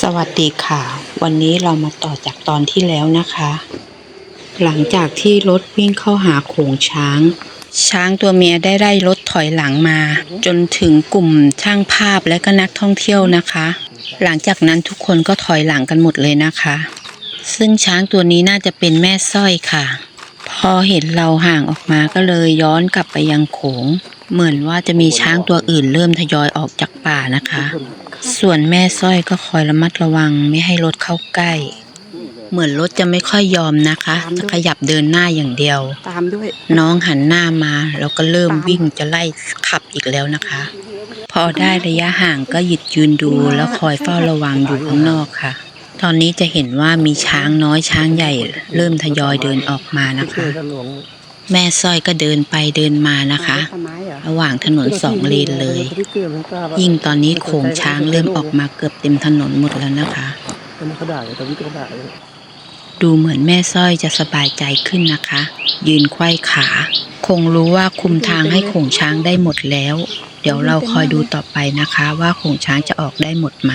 สวัสดีค่ะ วันนี้เรามาต่อจากตอนที่แล้วนะคะ หลังจากที่รถวิ่งเข้าหาโขงช้าง ช้างตัวเมียได้ไล่รถถอยหลังมา จนถึงกลุ่มช่างภาพและก็นักท่องเที่ยวนะคะ หลังจากนั้นทุกคนก็ถอยหลังกันหมดเลยนะคะ ซึ่งช้างตัวนี้น่าจะเป็นแม่สร้อยค่ะ พอเห็นเราห่างออกมาก็เลยย้อนกลับไปยังโขง เหมือนว่าจะมีช้างตัวอื่นเริ่มทยอยออกจากป่านะคะ ส่วนแม่สร้อยก็คอยระมัดระวังไม่ให้รถเข้าใกล้ เหมือนรถจะไม่ค่อยยอมนะคะ จะขยับเดินหน้าอย่างเดียว ตามด้วย น้องหันหน้ามาแล้วก็เริ่มวิ่งจะไล่ขับอีกแล้วนะคะ พอได้ระยะห่างก็หยุดยืนดูแล้วคอยเฝ้าระวังอยู่ข้างนอกค่ะ ตอนนี้จะเห็นว่ามีช้างน้อยช้างใหญ่ เริ่มทยอยเดินออกมานะคะ แม่สร้อยก็เดินไปเดินมานะคะ ระหว่างถนนสองเลนเลย ยิ่งตอนนี้โขงช้างเริ่มออกมาเกือบเต็มถนนหมดแล้วนะคะมันเขาด่าเลยตอนนี้ก็ด่าเลยดูเหมือนแม่สร้อยจะสบายใจขึ้นนะคะ ยืนไขว้ขา คงรู้ว่าคุมทางให้โขงช้างได้หมดแล้ว เดี๋ยวเราคอยดูต่อไปนะคะ ว่าโขงช้างจะออกได้หมดไหม